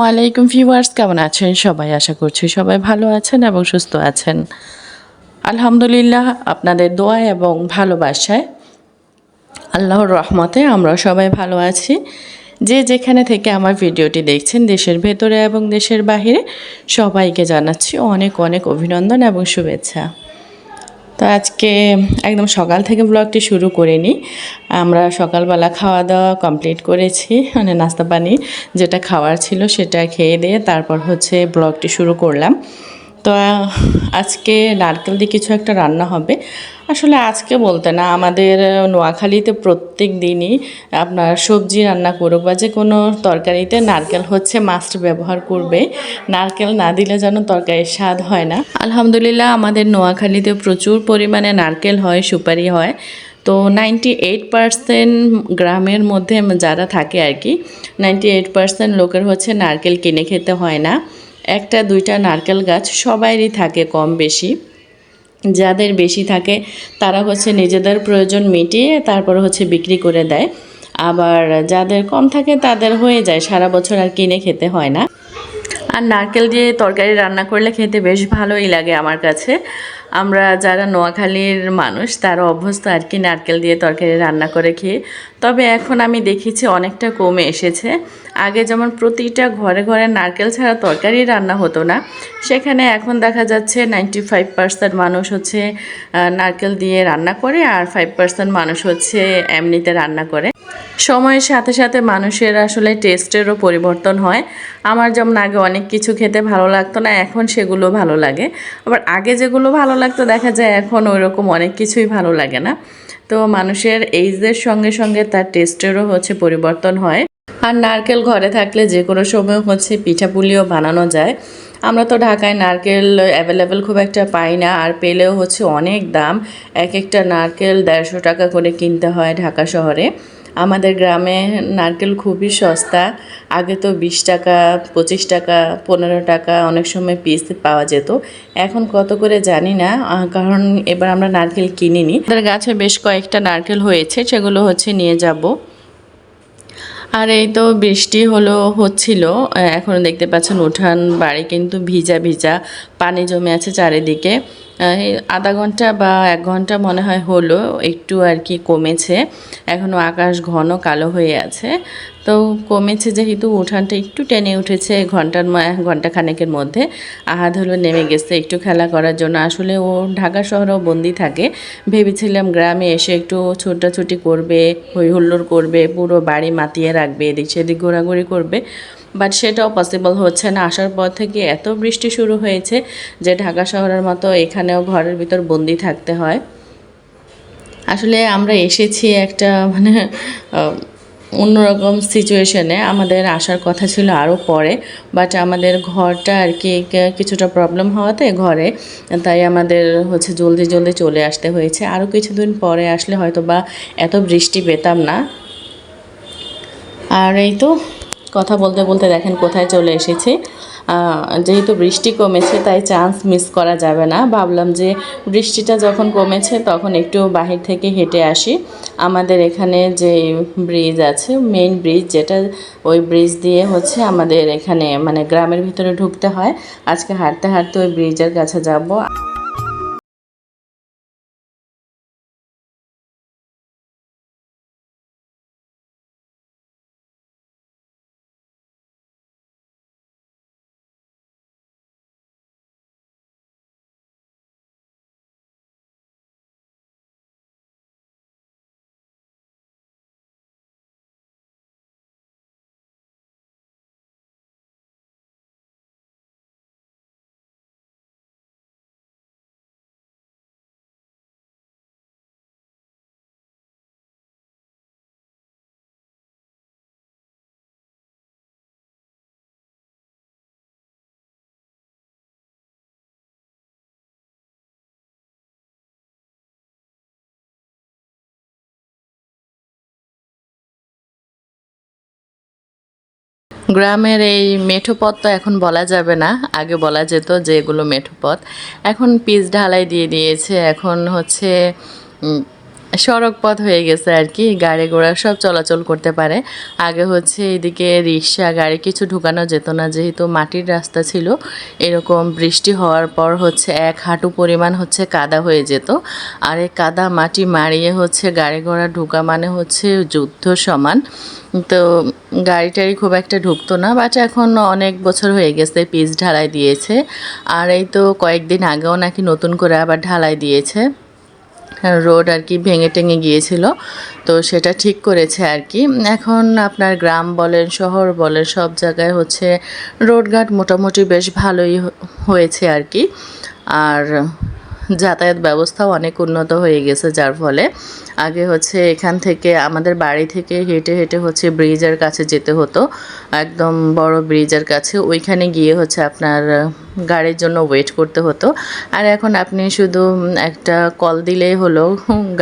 ওয়ালাইকুম ভিউয়ার্স, কেমন আছেন সবাই? আশা করছি সবাই ভালো আছেন এবং সুস্থ আছেন। আলহামদুলিল্লাহ, আপনাদের দোয়া এবং ভালোবাসায়, আল্লাহর রহমতে আমরা সবাই ভালো আছি। যে যেখানে থেকে আমার ভিডিওটি দেখছেন, দেশের ভেতরে এবং দেশের বাহিরে, সবাইকে জানাচ্ছি অনেক অনেক অভিনন্দন এবং শুভেচ্ছা। তো আজকে একদম সকাল থেকে ব্লগটি শুরু করে নিই আমরা সকালবেলা খাওয়া দাওয়া কমপ্লিট করেছি মানে নাস্তা পানি যেটা খাওয়ার ছিল সেটা খেয়ে দিয়ে তারপর হচ্ছে ব্লগটি শুরু করলাম। তো আজকে নারকেল দিয়ে কিছু একটা রান্না হবে। আসলে আজকে বলতে না, আমাদের নোয়াখালীতে প্রত্যেক দিনই আপনার সবজি রান্না করুক বা যে কোনো তরকারিতে নারকেল হচ্ছে মাস্ট ব্যবহার করবে। নারকেল না দিলে যেন তরকারির স্বাদ হয় না। আলহামদুলিল্লাহ, আমাদের নোয়াখালীতে প্রচুর পরিমাণে নারকেল হয়, সুপারি হয়। তো নাইনটি এইট পারসেন্ট গ্রামের মধ্যে যারা থাকে আর কি নাইনটি এইট পারসেন্ট লোকের হচ্ছে নারকেল কিনে খেতে হয় না। একটা, দুইটা নারকেল গাছ সবারই থাকে কম বেশি। যাদের বেশি থাকে, তারা হচ্ছে নিজেদের প্রয়োজন মিটিয়ে তারপর হচ্ছে বিক্রি করে দেয়। আবার যাদের কম থাকে, তাদের হয়ে যায়। সারা বছর আর কিনে খেতে হয় না। নারকেল দিয়ে তরকারি রান্না করলে খেতে বেশ ভালোই লাগে আমার কাছে। আমরা যারা নোয়াখালীর মানুষ, তারা অভ্যস্ত আর কি নারকেল দিয়ে তরকারি রান্না করে খেয়ে। তবে এখন আমি দেখেছি অনেকটা কমে এসেছে। আগে যেমন প্রতিটা ঘরে ঘরে নারকেল ছাড়া তরকারি রান্না হতো না, সেখানে এখন দেখা যাচ্ছে নাইনটি ফাইভ পার্সেন্ট মানুষ হচ্ছে নারকেল দিয়ে রান্না করে আর ফাইভ পার্সেন্ট মানুষ হচ্ছে এমনিতে রান্না করে। সময়ের সাথে সাথে মানুষের আসলে টেস্টেরও পরিবর্তন হয়। আমার যেমন আগে অনেক কিছু খেতে ভালো লাগতো না, এখন সেগুলো ভালো লাগে। আবার আগে যেগুলো ভালো লাগতো, দেখা যায় এখন ওই রকম অনেক কিছুই ভালো লাগে না। তো মানুষের এইজের সঙ্গে সঙ্গে তার টেস্টেরও হচ্ছে পরিবর্তন হয়। আর নারকেল ঘরে থাকলে যে কোনো সময় হচ্ছে পিঠাপুলিও বানানো যায়। আমরা তো ঢাকায় নারকেল অ্যাভেলেবেল খুব একটা পাই না, আর পেলেও হচ্ছে অনেক দাম। এক একটা নারকেল দেড়শো টাকা করে কিনতে হয় ঢাকা শহরে। আমাদের গ্রামে নারকেল খুবই সস্তা। আগে তো বিশ টাকা, পঁচিশ টাকা, পনেরো টাকা অনেক সময় পিস পাওয়া যেত। এখন কত করে জানি না কারণ এবার আমরা নারকেল কিনিনি। আমাদের গাছে বেশ কয়েকটা নারকেল হয়েছে, সেগুলো হচ্ছে নিয়ে যাব। আর এই তো বৃষ্টি হলো, হচ্ছিল। এখন দেখতে পাচ্ছেন উঠান বাড়ি কিন্তু ভিজা ভিজা, পানি জমে আছে চারিদিকে। আধা ঘণ্টা বা এক ঘণ্টা মনে হয় হলো, একটু আর কি কমেছে। এখনও আকাশ ঘন কালো হয়ে আছে। তো কমেছে যেহেতু, উঠানটা একটু টেনে উঠেছে ঘণ্টার ঘণ্টা খানেকের মধ্যে। আহাদ হলো নেমে গেছে একটু খেলা করার জন্য। আসলে ও ঢাকা শহরেও বন্দি থাকে। ভেবেছিলাম গ্রামে এসে একটু ছোটাছুটি করবে হই হুল্লোড় করবে, পুরো বাড়ি মাতিয়ে রাখবে, এদিক সেদিক ঘোরাঘুরি করবে। বাট সেটাও পসিবল হচ্ছে না। আসার পর থেকে এত বৃষ্টি শুরু হয়েছে যে ঢাকা শহরের মতো এখানেও ঘরের ভিতর বন্দি থাকতে হয়। আসলে আমরা এসেছি একটা মানে অন্যরকম সিচুয়েশনে আমাদের আসার কথা ছিল আরও পরে বাট আমাদের ঘরটা আর কি কিছুটা প্রবলেম হওয়াতে ঘরে, তাই আমাদের হচ্ছে জলদি জলদি চলে আসতে হয়েছে। আরও কিছুদিন পরে আসলে হয়তো বা এত বৃষ্টি পেতাম না। আর এই তো কথা বলতে বলতে দেখেন কোথায় চলে এসেছি। যেহেতু বৃষ্টি কমেছে, তাই চান্স মিস করা যাবে না। ভাবলাম যে বৃষ্টিটা যখন কমেছে, তখন একটু বাহির থেকে হেঁটে আসি। আমাদের এখানে যে ব্রিজ আছে মেইন ব্রিজ যেটা, ওই ব্রিজ দিয়ে হচ্ছে আমাদের এখানে মানে গ্রামের ভিতরে ঢুকতে হয়। আজকে হাঁটতে হাঁটতে ওই ব্রিজের কাছে যাব। গ্রামের এই মেঠো পথ তো এখন বলা যাবে না। আগে বলা যেত যে এগুলো মেঠো পথ। এখন পিচ ঢালাই দিয়ে দিয়েছে। এখন হচ্ছে সড়ক পথ হয়ে গেছে আর কি, গাড়ি ঘোড়া সব চলাচল করতে পারে। আগে হচ্ছে এদিকে রিক্সা, গাড়ি কিছু ঢুকানো যেত না, যেহেতু মাটির রাস্তা ছিল, এরকম বৃষ্টি হওয়ার পর হচ্ছে এক হাঁটু পরিমাণ হচ্ছে কাদা হয়ে যেত। আর এই কাদা মাটি মারিয়ে হচ্ছে গাড়ি ঘোড়া ঢুকা মানে হচ্ছে যুদ্ধ সমান। তো গাড়ি টাড়ি খুব একটা ঢুকতো না বাট এখন অনেক বছর হয়ে গেছে পিচ ঢালাই দিয়েছে। আর এই তো কয়েকদিন আগেও নাকি নতুন করে আবার ঢালাই দিয়েছে। রোড আর কি ভেঙে টেঙে গিয়েছিল। তো সেটা ঠিক করেছে আর কি। এখন আপনার গ্রাম বলেন, শহর বলেন, সব জায়গায় হচ্ছে রোডঘাট মোটামুটি বেশ ভালোই হয়েছে আর কি। আর যাতায়াত ব্যবস্থাও অনেক উন্নত হয়ে গেছে, যার ফলে আগে হচ্ছে এখান থেকে আমাদের বাড়ি থেকে হেঁটে হেঁটে হচ্ছে ব্রিজের কাছে যেতে হতো, একদম বড় ব্রিজের কাছে। ওইখানে গিয়ে হচ্ছে আপনার গাড়ির জন্য ওয়েট করতে হতো। আর এখন আপনি শুধু একটা কল দিলেই হলো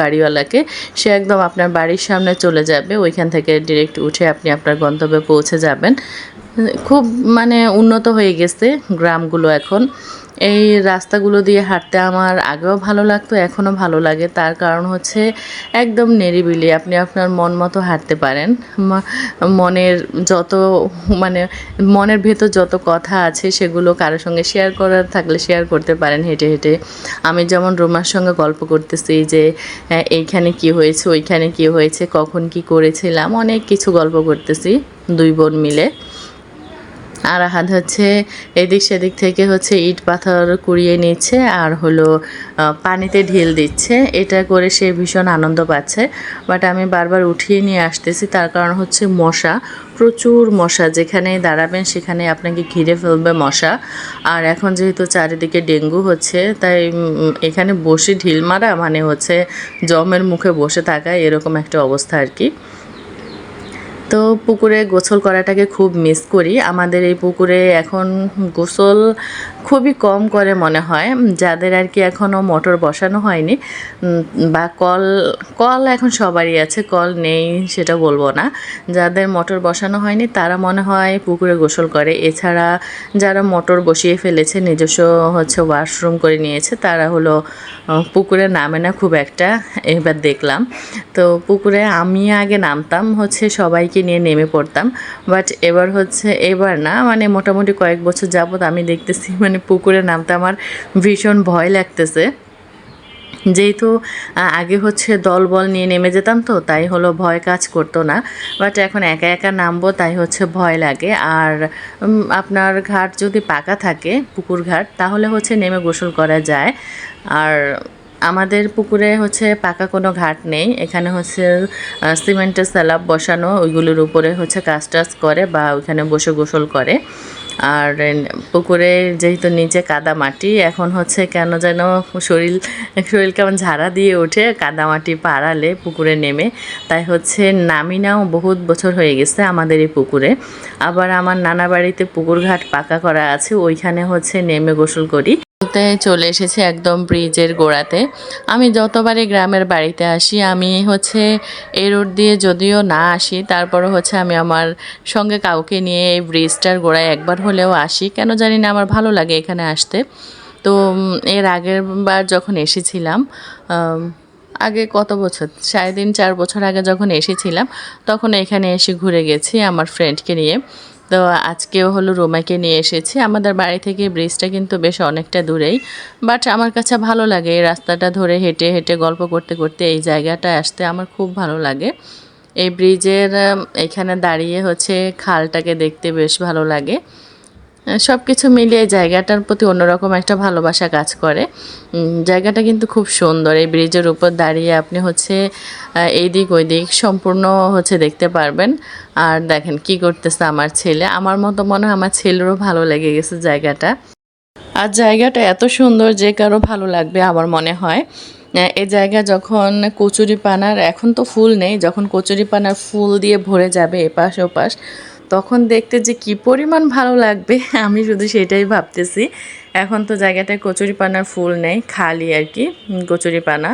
গাড়িওয়ালাকে, সে একদম আপনার বাড়ির সামনে চলে যাবে, ওইখান থেকে ডিরেক্ট উঠে আপনি আপনার গন্তব্যে পৌঁছে যাবেন। খুব মানে উন্নত হয়ে গেছে গ্রামগুলো এখন। এই রাস্তাগুলো দিয়ে হাঁটতে আমার আগেও ভালো লাগতো এখনও ভালো লাগে। তার কারণ হচ্ছে একদম নিরিবিলি আপনি আপনার মন মতো হাঁটতে পারেন। মনের যত মানে মনের ভেতর যত কথা আছে সেগুলো কারোর সঙ্গে শেয়ার করার থাকলে শেয়ার করতে পারেন হেঁটে হেঁটে। আমি যেমন রোমার সঙ্গে গল্প করতেছি যে হ্যাঁ, এইখানে কি হয়েছে ওইখানে কি হয়েছে কখন কি করেছিলাম অনেক কিছু গল্প করতেছি দুই বোন মিলে। আর হাত হচ্ছে এদিক সেদিক থেকে হচ্ছে ইট পাথর কুড়িয়ে নিচ্ছে আর হলো পানিতে ঢিল দিচ্ছে। এটা করে সে ভীষণ আনন্দ পাচ্ছে। বাট আমি বারবার উঠিয়ে নিয়ে আসতেছি, তার কারণ হচ্ছে মশা। প্রচুর মশা, যেখানে দাঁড়াবেন সেখানে আপনাকে ঘিরে ফেলবে মশা। আর এখন যেহেতু চারিদিকে ডেঙ্গু হচ্ছে, তাই এখানে বসে ঢিল মারা মানে হচ্ছে জমের মুখে বসে থাকা এরকম একটা অবস্থা আর কি। তো পুকুরে গোসল করাটাকে খুব মিস করি। আমাদের এই পুকুরে এখন গোসল খুবই কম করে মনে হয়। যাদের আর কি এখনও মোটর বসানো হয়নি বা কল কল এখন সবারই আছে, কল নেই সেটা বলব না। যাদের মোটর বসানো হয়নি, তারা মনে হয় পুকুরে গোসল করে। এছাড়া যারা মোটর বসিয়ে ফেলেছে, নিজস্ব হচ্ছে ওয়াশরুম করে নিয়েছে, তারা হলো পুকুরে নামে না খুব একটা। এবার দেখলাম। তো পুকুরে আমি আগে নামতাম, হচ্ছে সবাইকে নিয়ে নেমে পড়তাম। বাট এবার হচ্ছে এবার না মানে মোটামুটি কয়েক বছর যাবত আমি দেখতেছি মানে পুকুরে নামতে আমার ভীষণ ভয় লাগতেছে। যেহেতু আগে হচ্ছে দল বল নিয়ে নেমে যেতাম তো, তাই হলো ভয় কাজ করতো না। বাট এখন একা একা নামবো, তাই হচ্ছে ভয় লাগে। আর আপনার ঘাট যদি পাকা থাকে, পুকুর ঘাট, তাহলে হচ্ছে নেমে গোসল করা যায়। আর আমাদের পুকুরে হচ্ছে পাকা কোনো ঘাট নেই। এখানে হচ্ছে সিমেন্টের স্যালাব বসানো, ওইগুলোর উপরে হচ্ছে কাজ টাজ করে বা ওইখানে বসে গোসল করে। আর পুকুরে যেহেতু নিচে কাদা মাটি, এখন হচ্ছে কেন যেন শরীর শরীর কেমন ঝাড়া দিয়ে ওঠে কাদা মাটি পাড়ালে পুকুরে নেমে। তাই হচ্ছে নামি নাও বহুত বছর হয়ে গেছে আমাদের এই পুকুরে। আবার আমার নানা বাড়িতে পুকুর ঘাট পাকা করা আছে, ওইখানে হচ্ছে নেমে গোসল করি। তে চলে এসেছি একদম ব্রিজের গোড়াতে। আমি যতবারই গ্রামের বাড়িতে আসি, আমি হচ্ছে এই রোড দিয়ে যদিও না আসি, তারপরও হচ্ছে আমি আমার সঙ্গে কাউকে নিয়ে এই ব্রিজটার গোড়ায় একবার হলেও আসি। কেন জানি না, আমার ভালো লাগে এখানে আসতে। তো এর আগের বার যখন এসেছিলাম আগে কত বছর? সাড়ে তিন, চার বছর আগে যখন এসেছিলাম, তখন এখানে এসে ঘুরে গেছি আমার ফ্রেন্ডকে নিয়ে। তো আজকেও হলো রোমাকে নিয়ে এসেছি। আমাদের বাড়ি থেকে ব্রিজটা কিন্তু বেশ অনেকটা দূরেই। বাট আমার কাছে ভালো লাগে এই রাস্তাটা ধরে হেঁটে হেঁটে গল্প করতে করতে এই জায়গাটা আসতে। আমার খুব ভালো লাগে। এই ব্রিজের এখানে দাঁড়িয়ে হচ্ছে খালটাকে দেখতে বেশ ভালো লাগে। সব কিছু মিলিয়ে জায়গাটার প্রতি অন্যরকম একটা ভালোবাসা কাজ করে। জায়গাটা কিন্তু খুব সুন্দর। এই ব্রিজের উপর দাঁড়িয়ে আপনি হচ্ছে এই দিক ওই দিক সম্পূর্ণ হচ্ছে দেখতে পারবেন। আর দেখেন কি করতেছে আমার ছেলে। আমার মতো মনে হয় আমার ছেলেরও ভালো লেগে গেছে জায়গাটা। আর জায়গাটা এত সুন্দর যে কারও ভালো লাগবে আমার মনে হয়। এই জায়গা যখন কচুরি পানার এখন তো ফুল নেই, যখন কচুরি পানার ফুল দিয়ে ভরে যাবে এপাশ ওপাশ তখন দেখতে যে কি পরিমাণ ভালো লাগবে, আমি শুধু সেটাই ভাবতেছি। এখন তো জায়গাটায় কচুরি পানার ফুল নেই, খালি আর কি কচুরিপানা। কচুরি পানা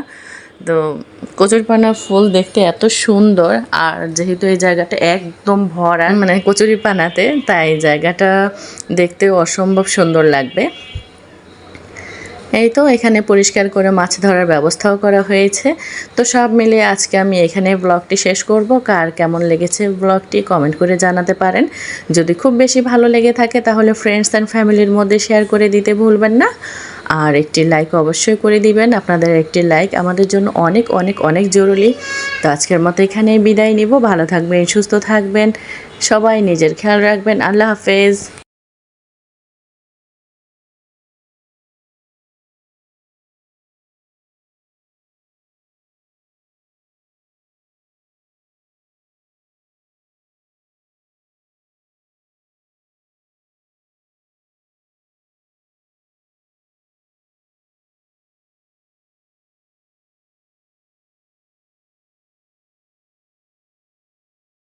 তো কচুরি পানার ফুল দেখতে এত সুন্দর, আর যেহেতু এই জায়গাটা একদম ভরা মানে কচুরিপানাতে, তাই জায়গাটা দেখতে অসম্ভব সুন্দর লাগবে। এই তো এখানে পরিষ্কার করে মাছ ধরার ব্যবস্থাও করা হয়েছে। তো সব মিলিয়ে আজকে আমি এখানে ব্লগটি শেষ করব। কার কেমন লেগেছে ব্লগটি কমেন্ট করে জানাতে পারেন। যদি খুব বেশি ভালো লেগে থাকে তাহলে ফ্রেন্ডস অ্যান্ড ফ্যামিলির মধ্যে শেয়ার করে দিতে ভুলবেন না। আর একটি লাইক অবশ্যই করে দিবেন। আপনাদের একটি লাইক আমাদের জন্য অনেক অনেক অনেক জরুরি। তো আজকের মতো এখানেই বিদায় নিব। ভালো থাকবেন, সুস্থ থাকবেন। সবাই নিজের খেয়াল রাখবেন। আল্লাহ হাফেজ।